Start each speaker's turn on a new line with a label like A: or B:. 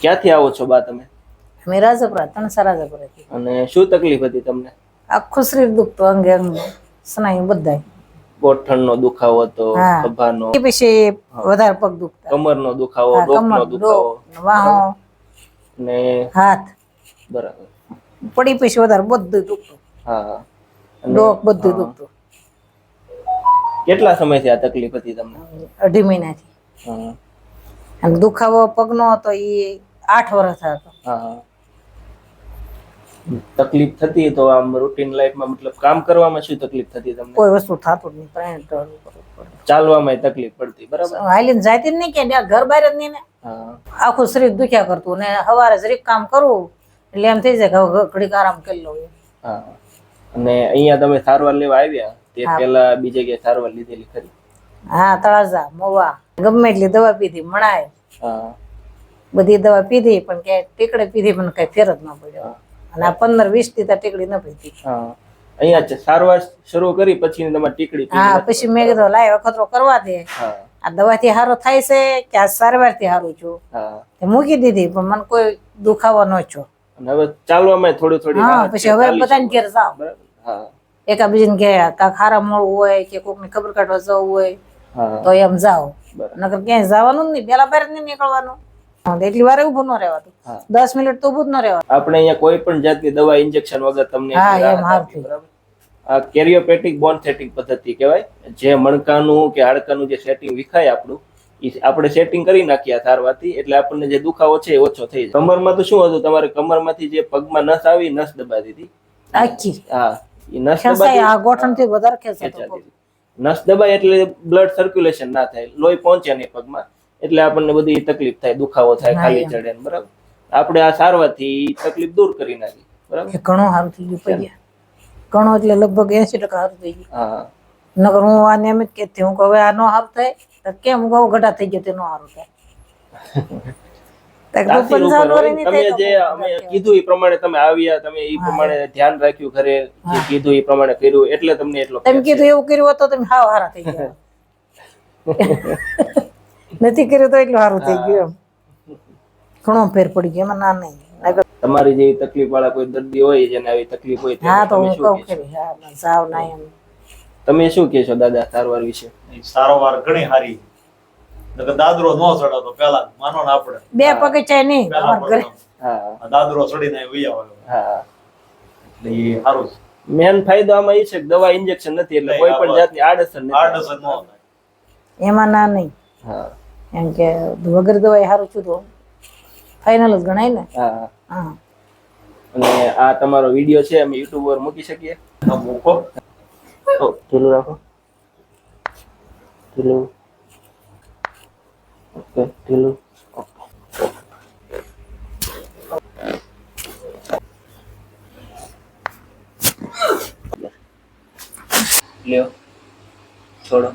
A: ક્યાંથી આવો છો બા તમે?
B: અમે રાજપુરા તણસા રાજપુરાથી.
A: અને શું તકલીફ હતી તમને?
B: આખું શરીર દુખતું અંગે અંગે સ્નાયુ બધાય.
A: ગોઠણનો દુખાવો હતો. ખભાનો.
B: એ પછી વધારે પગ દુખતા.
A: કમરનો દુખાવો ડોકનો દુખાવો.
B: વાહો.
A: ને
B: હાથ.
A: બરાબર.
B: પડી પછી વધારે બધું દુખતું.
A: હા.
B: ડોક બધું દુખતું.
A: કેટલા સમયથી આ તકલીફ હતી તમને?
B: અઢી મહિનાથી. અને દુખાવો પગનો હતો એ આઠ વર્ષ હતો.
A: તકલીફ થતી તો આમ રૂટીન લાઈફમાં મતલબ કામ કરવામાં શું તકલીફ થતી તમને?
B: કોઈ વસ્તુ થતું જ નહીં પ્રાણ
A: ચાલવામાં તકલીફ પડતી બરાબર?
B: હાલીને જાતી જ નહીં કે ઘર બહાર જ નહીં ને? આખું શરીર દુખ્યા કરતું ને સવારે શરીર કામ કરવું એટલે એમ થઈ જાય કે ઘડીક આરામ કરી લઉં
A: હા. અને અહીંયા તમે સારવાર લેવા આવ્યા તે
B: પેલા
A: પહેલા બીજે ક્યાંય સારવાર લીધેલી ખરી?
B: હા તળાજા મોવા. ગમે એટલી દવા પીધી મણાય. બધી દવા પીધી પણ કે ટીકડે પીધી પણ કઈ ફેર જ ન પડ્યો. અને આ પંદર વીસથી ટીકડી ન પીધી.
A: અહીંયા સારવાર શરૂ કરી પછી તમે ટીકડી
B: હા પછી મેં કીધું લાય અખતરો કરવા દે. આ દવાથી સારો થાય છે કે આ સારવારથી સારું છું મૂકી દીધી પણ મને કોઈ દુખાવો ન છો
A: હવે ચાલવામાં થોડી થોડી
B: હા પછી હવે બધાને. ઘેર
A: હા.
B: એકાબીજીને કે કાંક હારા મળવું હોય કે કોકને ખબર કાઢવા જવું હોય તો એમ જાઓ. નકર ક્યાંય જવાનું જ નહીં. પેલા બહાર નહીં નીકળવાનું. એટલી વાર ઉભું ન રહેવાતું. દસ મિનિટ તો ઉભું જ ન રહેવાતું.
A: આપણે અહીંયા કોઈ પણ જાતની દવા ઇન્જેક્શન વગર તમને
B: હા, એમ.
A: બરાબર? આ કેરિયોપેટિક બોનથેટિક પદ્ધતિ કહેવાય. જે મણકાનું કે હાડકાનું જે સેટિંગ વિખાય આપણું આપણે સેટિંગ કરી નાખ્યા આ સારવારથી. એટલે આપણને જે દુખાવો છે એ ઓછો થઈ જાય. કમરમાં તો શું હતું? તમારે કમરમાંથી જે પગમાં નસ આવી નસ દબાવી દીધી.
B: આખી.
A: હા એ નસ
B: ખેંચાય
A: દબાવી
B: આ ગોઠણથી વધારે ખેંચાતો
A: હતી. નસ દબાય એટલે બ્લડ સર્ક્યુલેશન ના થાય લોહી પહોંચે નહીં પગમાં એટલે આપણને બધી તકલીફ થાય દુખાવો થાય ખાલી ચડે બરાબર? આપણે આ સારવારથી તકલીફ દૂર કરી નાખી બરાબર?
B: ઘણો સારું થઈ ગયું પૈયા. ઘણો એટલે લગભગ એસી ટકા સારું થઈ ગયું.
A: હા
B: નકર હું આ નિયમિત કહેતી હું કે હવે આ નો સારું થાય તો કેમ? હું કહું ઘટા થઈ ગયો તે નો સારું થાય.
A: તમે જે અમે કીધું એ પ્રમાણે તમે આવ્યા તમે એ પ્રમાણે ધ્યાન રાખ્યું ઘરે જે કીધું એ પ્રમાણે કર્યું એટલે તમને એટલો
B: તમે કીધું એવું કર્યું તો તમે હાવ હારા થઈ ગયા. નથી કર્યું તો એટલું સારું થઈ ગયું ઘણો ફેર પડી ગયો એમાં ના નહીં.
A: તમારી જેવી તકલીફ વાળા કોઈ દર્દી હોય જેને આવી તકલીફ હોય
B: હા તો
A: તમે
B: હું
A: શું
B: કહું? ખરી હા સાવ ના એમ.
A: તમે શું કહેશો દાદા સારવાર વિશે?
C: સારોવાર ઘણી સારી દાદરો નો ચડાતો પેલા માનો ને આપણે.
B: બે પગે છે નહીં
C: પેલા
B: અમારા ઘરે.
A: હા
C: આ દાદરો ચડીને વી આવે
A: હા
C: એટલે એ સારું છે.
A: મેન ફાયદો આમાં એ છે કે દવા ઇન્જેક્શન નથી એટલે કોઈ પણ. જાતની આડઅસર નથી.
C: આડઅસર નો
B: એમાં ના નહીં.
A: હા.
B: એમ કે વગર દવાઈ સારું છું તો ફાઇનલ જ ગણાય ને.
A: હા
B: હા.
A: અને આ તમારો વિડિયો છે અમે યુટ્યુબ પર મૂકી શકીએ.
C: મૂકો.
A: તો રાખો. ઢીલું. ઓકે ઢીલું લ્યો. છોડો.